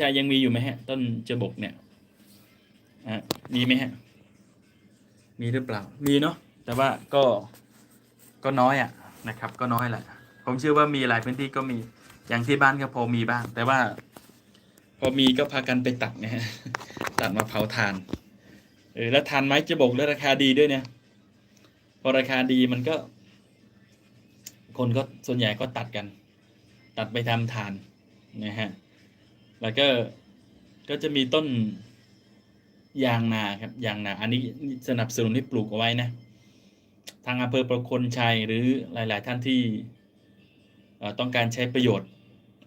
จะยังมีอยู่ไหมฮะ ต้นเจบกเนี่ยอะมีไหมฮะ มีหรือเปล่า มีเนาะแต่ว่าก็ก็น้อยอะนะครับ ก็น้อยแหละผมเชื่อว่ามีหลายพื้นที่ก็มีอย่างที่บ้านก็พอมีบ้าง แต่ว่า พอมีก็พากันไปตัดนะฮะตัดมาเผาทานเออแล้วทานไม้เจบกแล้วราคาดีด้วยเนี่ย พอราคาดีมันก็ คนก็ส่วนใหญ่ก็ตัดกัน ตัดไปทำทานนะฮะ แล้วก็ก็จะมีต้นยางนาครับยางนา อันนี้สนับสนุนให้ปลูกเอาไว้นะ ทางอำเภอประคนชัยหรือหลาย ๆ ท่านที่ต้องการใช้ประโยชน์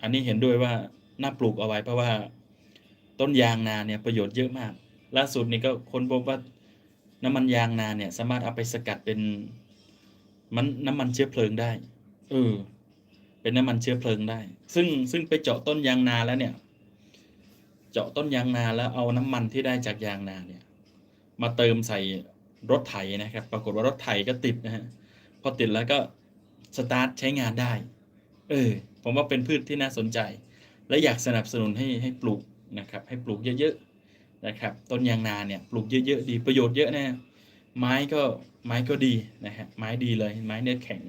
อันนี้เห็นด้วยว่าน่าปลูกเอาไว้เพราะว่าต้นยางนาเนี่ยประโยชน์เยอะมาก ล่าสุดนี่ก็ค้นพบว่าน้ำมันยางนาเนี่ย สามารถเอาไปสกัดเป็นมันน้ำมันเชื้อเพลิงได้เออเป็นน้ำมันเชื้อเพลิงได้ ซึ่งซึ่งไปเจาะต้นยางนาแล้วเนี่ย เจาะต้นยางนาแล้วเอาน้ำมันที่ได้จากยางนาเนี่ย มาเติมใส่รถไถนะครับ ปรากฏว่ารถไถก็ติดนะฮะพอติดแล้วก็สตาร์ทใช้งานได้ เออ ผมว่าเป็นพืชที่น่าสนใจ และอยากสนับสนุนให้ให้ปลูกนะครับ ให้ปลูกเยอะๆนะครับ ต้นยางนาเนี่ย ปลูกเยอะๆดีประโยชน์เยอะแนะไม้ก็ไม้ก็ดีนะฮะไม้ดีเลย ไม้เนื้อแข็ง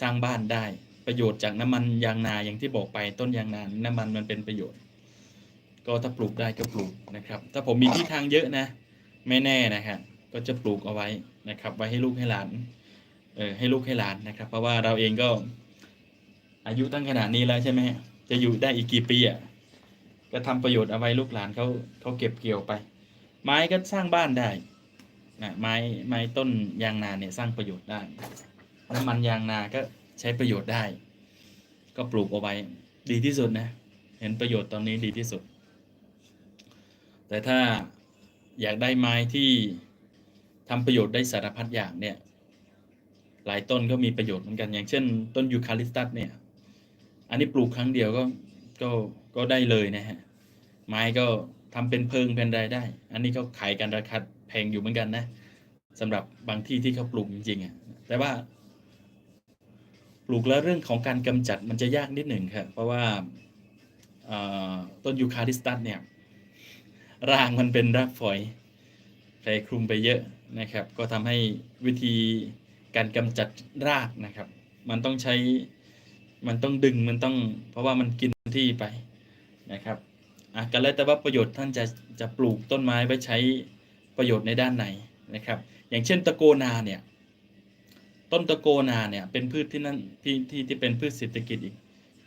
สร้างบ้านได้ ประโยชน์จากน้ำมันยางนาอย่างที่บอกไปต้นยางนาน้ำมันมันเป็นประโยชน์ ก็ถ้าปลูกได้ก็ปลูกนะครับ ถ้าผมมีที่ทางเยอะนะไม่แน่นะครับก็จะปลูกเอาไว้นะครับ ไว้ให้ลูกให้หลานเออให้ลูกให้หลานนะครับ เพราะว่าเราเองก็อายุตั้งขนาดนี้แล้วใช่ไหมฮะจะอยู่ได้อีกกี่ปีอะก็ทำประโยชน์เอาไว้ลูกหลานเขาเขาเก็บเกี่ยวไป ไม้ก็สร้างบ้านได้นะไม้ไม้ต้นยางนาเนี่ยสร้างประโยชน์ได้น้ำมันยางนาก็ใช้ประโยชน์ได้ ก็ปลูกเอาไว้ดีที่สุดนะ เห็นประโยชน์ตอนนี้ดีที่สุด แต่ถ้าอยากได้ไม้ที่ทำประโยชน์ได้สารพัดอย่างเนี่ย หลายต้นก็มีประโยชน์เหมือนกัน อย่างเช่น ต้นยูคาลิปตัสเนี่ย อันนี้ปลูกครั้งเดียวก็ก็ก็ได้เลยนะฮะ ไม้ก็ทำเป็นเพิงเป็นรายได้ อันนี้ก็ขายกันราคาแพงอยู่เหมือนกันนะสำหรับบางที่ที่เขาปลูกจริงๆอะแต่ว่า ปลูกแล้วเรื่องของการกำจัดมันจะยากนิดหนึ่งครับเพราะว่าต้นยูคาลิปตัสเนี่ย รากมันเป็นรากฝอยแผ่คลุมไปเยอะนะครับ ก็ทำให้วิธีการกำจัดรากนะครับ มันต้องใช้มันต้องดึงมันต้อง เพราะว่ามันกินที่ไปนะครับอะกันแล้วแต่ว่าประโยชน์ท่านจะจะปลูกต้นไม้ไว้ใช้ประโยชน์ในด้านไหนนะครับ อย่างเช่นตะโกนาเนี่ยต้นตะโกนาเนี่ยเป็นพืชที่นั่นที่ที่ที่เป็นพืชเศรษฐกิจอีก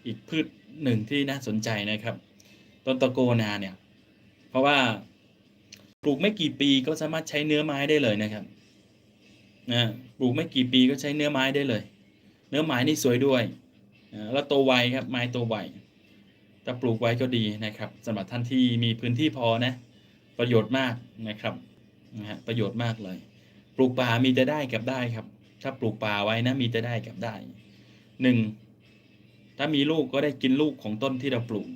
อีกพืชหนึ่งที่น่าสนใจนะครับ ต้นตะโกนาเนี่ย เพราะว่าปลูกไม่กี่ปีก็สามารถใช้เนื้อไม้ได้เลยนะครับนะปลูกไม่กี่ปีก็ใช้เนื้อไม้ได้เลย เนื้อไม้นี่สวยด้วยอ่าแล้วโตไวครับไม้โตไวถ้าปลูกไว้ก็ดีนะครับสำหรับท่านที่มีพื้นที่พอนะ ประโยชน์มากนะครับนะฮะประโยชน์มากเลย ปลูกป่ามีแต่ได้กับได้ครับ ถ้าปลูกป่าไว้นะมีแต่ได้กับได้หนึ่งถ้ามีลูกก็ได้กินลูกของต้นที่เราปลูก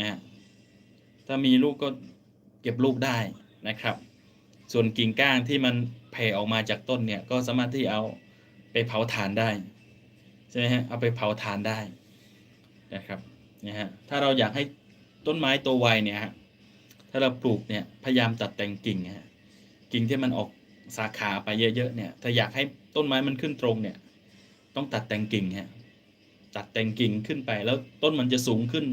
นะ ถ้ามีลูกก็เก็บลูกได้นะครับ ส่วนกิ่งก้านที่มันแผ่ออกมาจากต้นเนี่ยก็สามารถที่เอาไปเผาถ่านได้ใช่ไหมฮะเอาไปเผาถ่านได้นะครับนะฮะถ้าเราอยากให้ต้นไม้โตไวเนี่ยฮะถ้าเราปลูกเนี่ยพยายามตัดแต่งกิ่งฮะกิ่งที่มันออกสาขาไปเยอะๆเนี่ยถ้าอยากให้ต้นไม้มันขึ้นตรงเนี่ยต้องตัดแต่งกิ่งฮะตัดแต่งกิ่งขึ้นไปแล้วต้นมันจะสูงขึ้น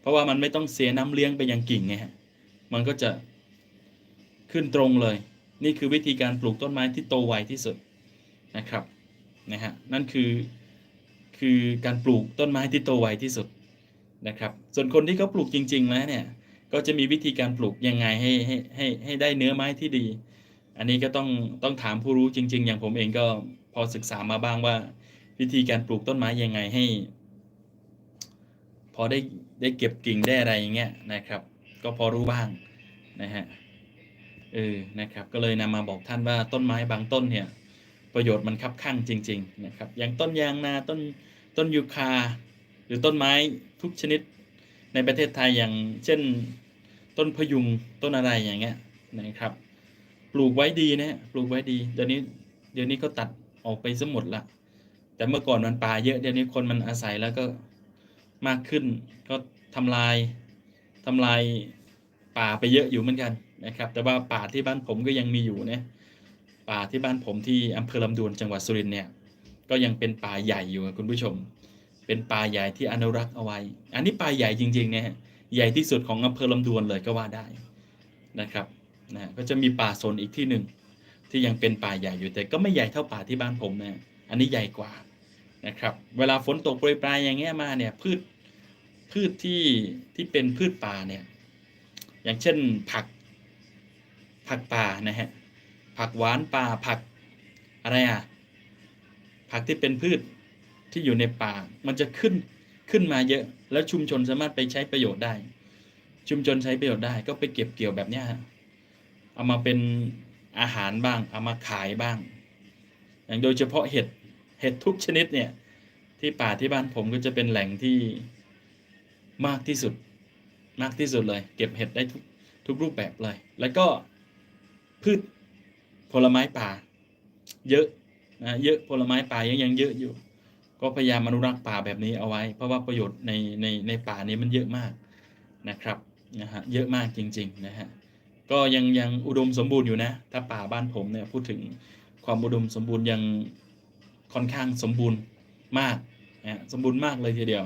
เพราะว่ามันไม่ต้องเสียน้ำเลี้ยงไปยังกิ่งไงฮะมันก็จะขึ้นตรงเลย นี่คือวิธีการปลูกต้นไม้ที่โตไวที่สุดนะครับนะฮะนั่นคือคือการปลูกต้นไม้ที่โตไวที่สุดนะครับส่วนคนที่เขาปลูกจริง ๆ แล้วเนี่ยก็จะมีวิธีการปลูกยังไงให้ให้ให้ให้ได้เนื้อไม้ที่ดี อันนี้ก็ต้องต้องถามผู้รู้จริง ๆ อย่างผมเองก็พอศึกษามาบ้างว่า วิธีการปลูกต้นไม้ยังไงให้ อได้ได้เก็บกิ่งได้อะไรอย่างเงี้ยนะครับ ก็พอรู้บ้างนะฮะเออนะครับ ก็เลยนำมาบอกท่านว่าต้นไม้บางต้นเนี่ย ประโยชน์มันคับข้างจริง ๆ นะครับ อย่างต้นยางนาต้นต้นยูคา หรือต้นไม้ทุกชนิดในประเทศไทยอย่างเช่น ต้นพยุงต้นอะไรอย่างเงี้ยนะครับ ปลูกไว้ดีนะฮะปลูกไว้ดีเดี๋ยวนี้เดี๋ยวนี้ก็ตัดออกไปซะหมดละแต่เมื่อก่อนมันป่าเยอะเดี๋ยวนี้คนมันอาศัยแล้วก็ มากขึ้น ก็ทำลายทำลายป่าไปเยอะอยู่เหมือนกันนะครับ แต่ว่าป่าที่บ้านผมก็ยังมีอยู่นะป่าที่บ้านผมที่อำเภอลำดวนจังหวัดสุรินทร์เนี่ยก็ยังเป็นป่าใหญ่อยู่คุณผู้ชม เป็นป่าใหญ่ที่อนุรักษ์เอาไว้ อันนี้ป่าใหญ่จริงๆนะฮะใหญ่ที่สุดของอำเภอลำดวนเลยก็ว่าได้นะครับนะก็จะมีป่าโซนอีกที่หนึ่งที่ยังเป็นป่าใหญ่อยู่แต่ก็ไม่ใหญ่เท่าป่าที่บ้านผมนะอันนี้ใหญ่กว่า นะครับ เวลาฝนตกโปรยปลายอย่างเงี้ยมาเนี่ยพืชพืชที่ที่เป็นพืชป่าเนี่ย อย่างเช่นผักผักป่านะฮะผักหวานป่าผักอะไรอะผักที่เป็นพืชที่อยู่ในป่า มันจะขึ้นขึ้นมาเยอะ แล้วชุมชนสามารถไปใช้ประโยชน์ได้ ชุมชนใช้ประโยชน์ได้ ก็ไปเก็บเกี่ยวแบบเนี้ยฮะเอามาเป็นอาหารบ้าง เอามาขายบ้าง อย่างโดยเฉพาะเห็ด เห็ดทุกชนิดเนี่ย ที่ป่าที่บ้านผมก็จะเป็นแหล่งที่มากที่สุด มากที่สุดเลย เก็บเห็ดได้ทุกทุกรูปแบบเลย แล้วก็พืชผลไม้ป่า เยอะนะเยอะผลไม้ป่ายังยังเยอะอยู่ ก็พยายามอนุรักษ์ป่าแบบนี้เอาไว้ เพราะว่าประโยชน์ในในในป่านี้มันเยอะมากนะครับนะฮะเยอะมากจริงๆนะฮะก็ยังยังอุดมสมบูรณ์อยู่นะ ถ้าป่าบ้านผมเนี่ยพูดถึงความอุดมสมบูรณ์ยัง ค่อนข้างสมบูรณ์มากนะสมบูรณ์มากเลยทีเดียว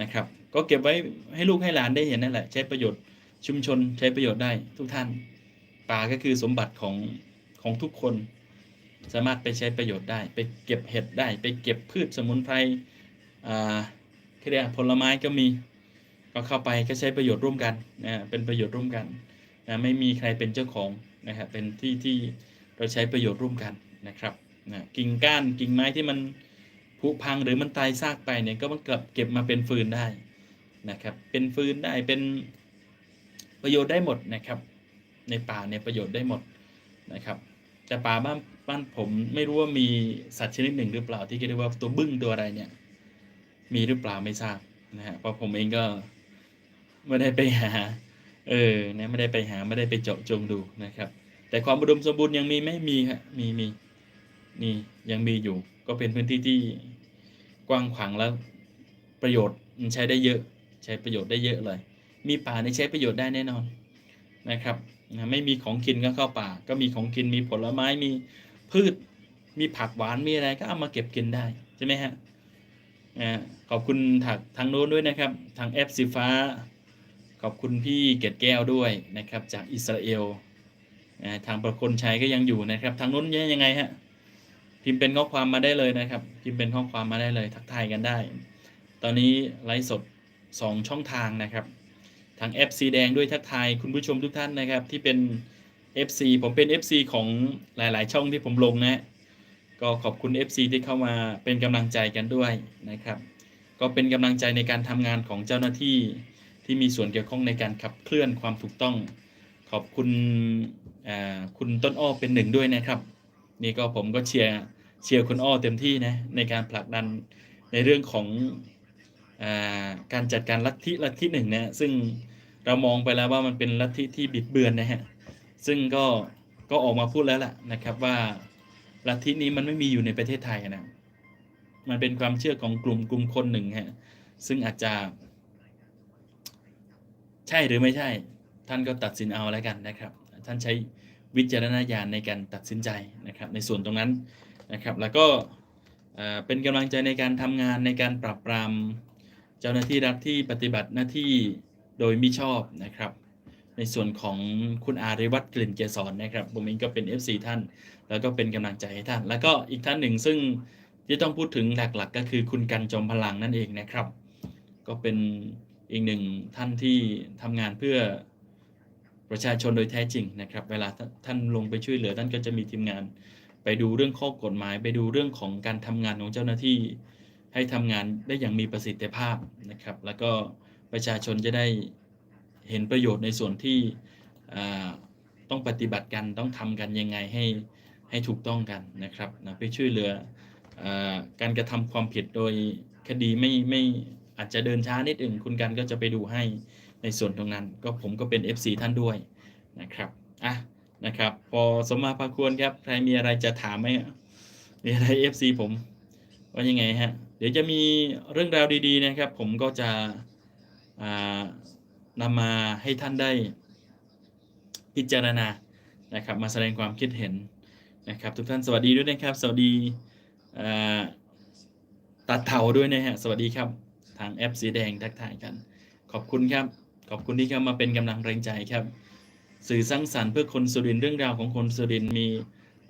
นะครับ ก็เก็บไว้ให้ลูกให้หลานได้เห็นนั่นแหละ ใช้ประโยชน์ชุมชนใช้ประโยชน์ได้ทุกท่าน ป่าก็คือสมบัติของของทุกคน สามารถไปใช้ประโยชน์ได้ ไปเก็บเห็ดได้ ไปเก็บพืชสมุนไพรอ่าเรียกผลไม้ก็มีก็เข้าไปก็ใช้ประโยชน์ร่วมกันนะเป็นประโยชน์ร่วมกันนะไม่มีใครเป็นเจ้าของนะครับเป็นที่ที่เราใช้ประโยชน์ร่วมกันนะครับ นะกิ่งก้านกิ่งไม้ที่มันผุพังหรือมันตายซากไปเนี่ยก็มันเก็บเก็บมาเป็นฟืนได้นะครับเป็นฟืนได้เป็นประโยชน์ได้หมดนะครับ ในป่าเนี่ยประโยชน์ได้หมดนะครับ แต่ป่าบ้านบ้านผมไม่รู้ว่ามีสัตว์ชนิดหนึ่งหรือเปล่าที่เรียกว่าตัวบึ้งตัวอะไรเนี่ย มีหรือเปล่าไม่ทราบนะฮะเพราะผมเองก็ไม่ได้ไปหา เออนะไม่ได้ไปหาไม่ได้ไปเจาะจงดูนะครับ แต่ความอุดมสมบูรณ์ยังมีไม่มีฮะมีมี นี่ยังมีอยู่ ก็เป็นพื้นที่ที่กว้างขวางแล้วประโยชน์มันใช้ได้เยอะ ใช้ประโยชน์ได้เยอะเลย มีป่าในใช้ประโยชน์ได้แน่นอนนะครับนะไม่มีของกินก็เข้าป่า ก็มีของกินมีผลไม้มีพืช มีผักหวานมีอะไรก็เอามาเก็บกินได้ใช่ไหมฮะขอบคุณทางทางโน้นด้วยนะครับ ทางแอปสีฟ้า ขอบคุณพี่เกดแก้วด้วยนะครับ จากอิสราเอลทางประคนชัยก็ยังอยู่นะครับ ทางโน้นยังไงฮะ พิมพ์เป็นข้อความมาได้เลยนะครับ พิมพ์เป็นข้อความมาได้เลย ทักทายกันได้ ตอนนี้ไลฟ์สด 2 ช่องทางนะครับทาง FC แดงด้วยทักทายคุณผู้ชมทุกท่านนะครับ ที่เป็น FC ผมเป็น FC ของหลาย ๆ ช่องที่ผมลงนะก็ขอบคุณ FC ที่เข้ามาเป็นกำลังใจกันด้วยนะครับ ก็เป็นกำลังใจในการทำงานของเจ้าหน้าที่ที่มีส่วนเกี่ยวข้องในการขับเคลื่อนความถูกต้อง ขอบคุณคุณต้นอ้อเป็นหนึ่งด้วยนะครับ นี่ก็ผมก็เชียร์ เชียร์คุณอ้อเต็มที่นะในการผลักดันในเรื่องของอการจัดการลัทธิลัทธิหนึ่งนะซึ่งเรามองไปแล้วว่ามันเป็นลัทธิที่บิดเบือนนะฮะซึ่งก็ก็ออกมาพูดแล้วล่ะนะครับว่าลัทธินี้มันไม่มีอยู่ในประเทศไทยนะมันเป็นความเชื่อของกลุ่มกลุ่มคนหนึ่งฮะซึ่งอาจจะ ใช่หรือไม่ใช่ ท่านก็ตัดสินเอาแล้วกันนะครับ ท่านใช้วิจารณญาณในการตัดสินใจนะครับ ในส่วนตรงนั้น นะครับ แล้วก็เป็นกำลังใจในการทำงานในการปราบปรามเจ้าหน้าที่รัฐที่ปฏิบัติหน้าที่โดยมิชอบนะครับ ในส่วนของคุณอาริวัตรกลิ่นเกษรนะครับผมเองก็เป็น FC ท่าน แล้วก็เป็นกำลังใจให้ท่าน แล้วก็อีกท่านหนึ่งซึ่งที่ต้องพูดถึงหลักๆ ก็คือคุณกันจอมพลังนั่นเองนะครับ ก็เป็นอีกหนึ่งท่านที่ทำงานเพื่อประชาชนโดยแท้จริงนะครับ เวลาท่านลงไปช่วยเหลือท่านก็จะมีทีมงาน ไปดูเรื่องข้อกฎหมาย ไปดูเรื่องของการทำงานของเจ้าหน้าที่ ให้ทำงานได้อย่างมีประสิทธิภาพนะครับ แล้วก็ประชาชนจะได้เห็นประโยชน์ในส่วนที่ต้องปฏิบัติกันต้องทำกันยังไงให้ให้ถูกต้องกันนะครับนะไปช่วยเหลืออการกระทำความผิดโดยคดีไม่ไม่อาจจะเดินช้านิดหนึ่งคุณกันก็จะไปดูให้ในส่วนตรงนั้น ก็ผมก็เป็น FC ท่านด้วยนะครับอะ นะครับ พอสมมาพาควรครับใครมีอะไรจะถามไหมมีอะไร FC ผมว่ายังไงฮะ เดี๋ยวจะมีเรื่องราวดี ๆ นะครับ ผมก็จะนำมาให้ท่านได้พิจารณานะครับ มาแสดงความคิดเห็นนะครับ ทุกท่านสวัสดีด้วยนะครับ สวัสดีตัดเถาด้วยนะฮะสวัสดีครับ ทางแอปสีแดงทักทายกัน ขอบคุณครับ ขอบคุณที่เข้ามาเป็นกำลังแรงใจครับ สื่อสร้างสรรค์เพื่อคนสุรินเรื่องราวของคนสุรินมี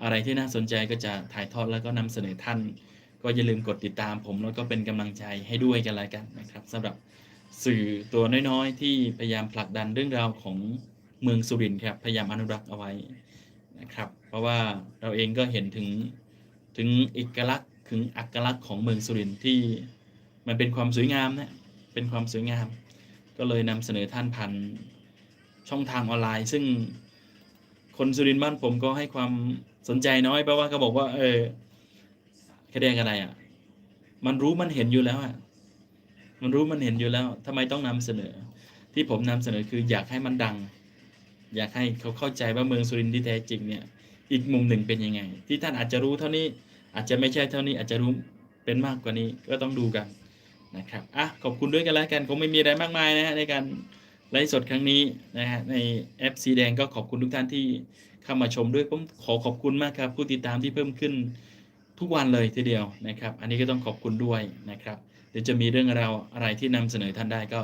อะไรที่น่าสนใจก็จะถ่ายทอดแล้วก็นำเสนอท่าน ก็อย่าลืมกดติดตามผมแล้วก็เป็นกำลังใจให้ด้วยกันล้วกันนะครับสำหรับสื่อตัวน้อยๆ ที่พยายามผลักดันเรื่องราวของเมืองสุรินครับพยายามอนุรักษ์เอาไว้นะครับ เพราะว่าเราเองก็เห็นถึงถึงเอกลักษณ์ถึงอักลักษณ์ของเมืองสุรินที่มันเป็นความสวยงามนะเป็นความสวยงาม ก็เลยนำเสนอท่านผ่าน ช่องทางออนไลน์ ซึ่งคนสุรินทร์บ้านผมก็ให้ความสนใจน้อยเพราะว่าเขาบอกว่า เออแสดงอะไรอะ มันรู้มันเห็นอยู่แล้วอะมันรู้มันเห็นอยู่แล้วทำไมต้องนำเสนอ ที่ผมนำเสนอคืออยากให้มันดัง อยากให้เขาเข้าใจว่าเมืองสุรินทร์ที่แท้จริงเนี่ย อีกมุมหนึ่งเป็นยังไง ที่ท่านอาจจะรู้เท่านี้อาจจะไม่ใช่เท่านี้อาจจะรู้เป็นมากกว่านี้ก็ต้องดูกันนะครับอะขอบคุณด้วยกันแล้วกันคงไม่มีอะไรมากมายนะฮะในการ ไลฟ์สดครั้งนี้นะฮะในแอปสีแดงก็ขอบคุณทุกท่านที่เข้ามาชมด้วยผมขอขอบคุณมากครับ ผู้ติดตามที่เพิ่มขึ้นทุกวันเลยทีเดียวนะครับ อันนี้ก็ต้องขอบคุณด้วยนะครับเดี๋ยวจะมีเรื่องราวอะไรที่นำเสนอท่านได้ก็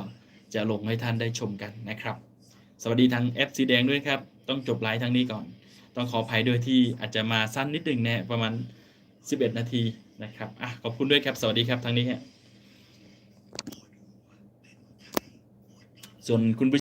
จะลงให้ท่านได้ชมกันนะครับ สวัสดีทางแอปสีแดงด้วยครับ ต้องจบไลฟ์ทางนี้ก่อน ต้องขออภัยด้วยที่อาจจะมาสั้นนิดหนึ่งนะประมาณ 11 นาทีนะครับอะขอบคุณด้วยครับ สวัสดีครับทางนี้ฮะ ส่วนคุณผู้